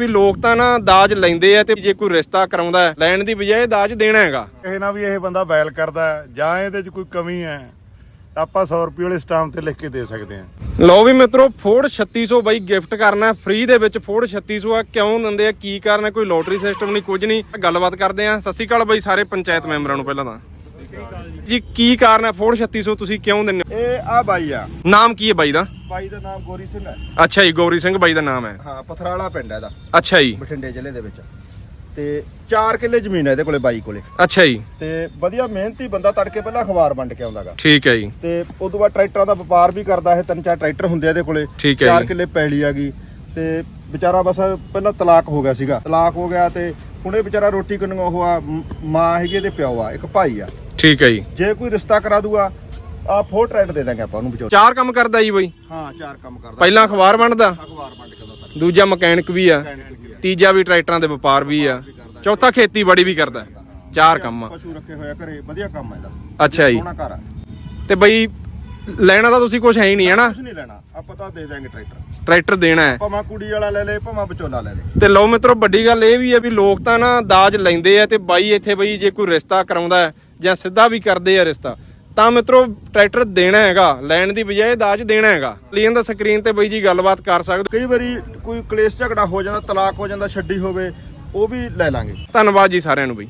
ਵੀ ਲੋਕ ਤਾਂ ਨਾ ਦਾਜ ਲੈਂਦੇ ਆ ਤੇ ਜੇ ਕੋਈ ਰਿਸ਼ਤਾ ਕਰਾਉਂਦਾ ਹੈ, ਲੈਣ ਦੀ ਬਜਾਏ ਦਾਜ ਦੇਣਾ ਹੈਗਾ। ਇਹ ਨਾ ਵੀ ਇਹ ਬੰਦਾ ਬੈਲ ਕਰਦਾ ਹੈ, ਜਾਂ ਇਹਦੇ 'ਚ ਕੋਈ ਕਮੀ ਹੈ ਤਾਂ ਆਪਾਂ 100 ਰੁਪਏ ਵਾਲੇ ਸਟਾਮ ਤੇ ਲਿਖ ਕੇ ਦੇ ਸਕਦੇ ਹਾਂ। ਲਓ ਵੀ ਮਿੱਤਰੋ ਫੋਰਡ 3600 ਬਾਈ ਗਿਫਟ ਕਰਨਾ ਫ੍ਰੀ ਦੇ ਵਿੱਚ ਫੋਰਡ 3600 ਆ ਕਿਉਂ ਦਿੰਦੇ ਆ ਕੀ ਕਾਰਨ ਹੈ ਕੋਈ ਲੋਟਰੀ ਸਿਸਟਮ ਨਹੀਂ ਕੁਝ ਨਹੀਂ। ਗੱਲਬਾਤ ਕਰਦੇ ਆ ਸਤਿ ਸ਼੍ਰੀ ਅਕਾਲ ਬਾਈ ਸਾਰੇ ਪੰਚਾਇਤ ਮੈਂਬਰਾਂ ਨੂੰ ਪਹਿਲਾਂ ਤਾਂ। ਜੀ ਕੀ ਕਾਰਨ ਹੈ? ਫੋਰਡ 3600 ਤੁਸੀਂ ਕਿਉਂ ਦਿੰਦੇ ਇਹ ਆ ਬਾਈ ਆ। ਨਾਮ ਕੀ ਹੈ ਬਾਈ ਦਾ? ਬਾਈ ਦਾ ਨਾਮ ਗੋਰੀ ਸਿੰਘ ਹੈ। ਅੱਛਾ ਜੀ ਗੌਰੀ ਸਿੰਘ ਬਾਈ ਦਾ ਨਾਮ ਹੈ। ਹਾਂ ਪਥਰਾਲਾ ਪਿੰਡ ਹੈ ਇਹਦਾ। ਅੱਛਾ ਜੀ। ਬਠਿੰਡੇ ਜ਼ਿਲ੍ਹੇ ਦੇ ਵਿੱਚ। ਤੇ 4 ਕਿੱਲੇ ਜ਼ਮੀਨ ਹੈ ਇਹਦੇ ਕੋਲੇ ਬਾਈ ਕੋਲੇ। ਅੱਛਾ ਜੀ। ਤੇ ਵਧੀਆ ਮਿਹਨਤੀ ਬੰਦਾ ਤੜਕੇ ਪਹਿਲਾਂ ਅਖਬਾਰ ਵੰਡ ਕੇ ਆਉਂਦਾਗਾ ਠੀਕ ਹੈ ਜੀ। ਤੇ ਉਸ ਤੋਂ ਬਾਅਦ ਟਰੈਕਟਰਾਂ ਦਾ ਵਪਾਰ ਵੀ ਕਰਦਾ ਇਹ ਤਿੰਨ ਚਾਰ ਟਰੈਕਟਰ ਹੁੰਦੇ ਆ ਇਹਦੇ ਕੋਲੇ। ਠੀਕ ਹੈ 4 ਜੀ। ਕਿੱਲੇ ਪੈਲੀ ਆ ਗਈ। ਤੇ ਵਿਚਾਰਾ ਬਸ ਪਹਿਲਾਂ ਤਲਾਕ ਹੋ ਗਿਆ ਸੀਗਾ। ਤਲਾਕ ਹੋ ਗਿਆ ਤੇ ਹੁਣ ਇਹ ਵਿਚਾਰਾ ਰੋਟੀ ਕਿੰਨੂ ਉਹ ਆ ਮ- ਮਾਂ ਹੈਗੀ ਇਹਦੇ ਪਿਓ ਆ ਇੱਕ ਭਾਈ ਆ। ਠੀਕ ਹੈ ਜੀ। ਜੇ ਕੋਈ ਰਿਸ਼ਤਾ ਕਰਾ ਦੂਗਾ ਆ ਫੋਰ ਦੇ ਦਾਂਗੇ ਆਪਾਂ ਉਹਨੂੰ ਵਿਚਾਰ ਚਾਰ ਕੰਮ ਕਰਦਾ ਜੀ ਬਾਈ। ਹਾਂ ਚਾਰ ਕੰਮ ਕਰਦਾ। ਪਹਿਲਾਂ ਅਖਬਾਰ ਵੰਡਦਾ ਅਖਬਾਰ ਵੰਡ ਕੇ ਆਉਂਦਾ ਦੂਜਾ ਮਕੈਨਿਕ ਵੀ ਆ ਤੀਜਾ ਵੀ ਟਰੈਕਟਰਾਂ ਦੇ ਵਪਾਰ ਵੀ ਆ। ਚੌਥਾ ਖੇਤੀਬਾੜੀ ਵੀ ਕਰਦਾ। ਚਾਰ ਕੰਮ ਆ। ਪਸ਼ੂ ਰੱਖੇ ਹੋਇਆ ਘਰੇ ਵਧੀਆ ਕੰਮ ਹੈ ਇਹਦਾ। ਅੱਛਾ ਜੀ। ਸੋਹਣਾ ਘਰ ਆ। ਤੇ ਬਈ ਲੈਣਾ ਤਾਂ ਤੁਸੀਂ ਕੁਝ ਹੈ ਹੀ ਨਹੀਂ ਹਨਾ ਕੁਝ ਨਹੀਂ ਲੈਣਾ। ਆਪਾਂ ਤਾਂ ਦੇ ਦਾਂਗੇ ਟਰੈਕਟਰ। ਟਰੈਕਟਰ ਦੇਣਾ ਹੈ। ਭਾਵੇਂ ਕੁੜੀ ਵਾਲਾ ਲੈ ਲੈ ਭਾਵੇਂ ਵਿਚੋਲਾ ਲੈ ਲੈ। ਤੇ ਲਓ ਮਿੱਤਰੋ ਵੱਡੀ ਗੱਲ ਇਹ ਵੀ ਹੈ ਵੀ ਲੋਕ ਤਾਂ ਨਾ ਦਾਜ ਲੈਂਦੇ ਆ ਤੇ ਬਾਈ ਇੱਥੇ ਬਈ ਜੇ ਕੋਈ ਰਿਸ਼ਤਾ ਕਰਾਉਂਦਾ ਹੈ ਜਾਂ ਸਿੱਧਾ ਵੀ ਕਰਦੇ ਆ ਰਿਸ਼ਤਾ ਤਾਂ ਮਿੱਤਰੋ ਟਰੈਕਟਰ ਦੇਣਾ ਹੈਗਾ ਲੈਣ ਦੀ ਬਜਾਏ ਦਾਜ ਦੇਣਾ ਹੈਗਾ। ਲੀਨ ਦਾ ਸਕਰੀਨ ਤੇ ਬਈ ਜੀ ਗੱਲਬਾਤ ਕਰ ਸਕਦੇ ਕਈ ਵਾਰੀ ਕੋਈ ਕਲੇਸ਼ ਝਗੜਾ ਹੋ ਜਾਂਦਾ ਤਲਾਕ ਹੋ ਜਾਂਦਾ ਛੱਡੀ ਹੋਵੇ ਉਹ ਵੀ ਲੈ ਲਾਂਗੇ। ਧੰਨਵਾਦ ਜੀ ਸਾਰਿਆਂ ਨੂੰ ਬਈ।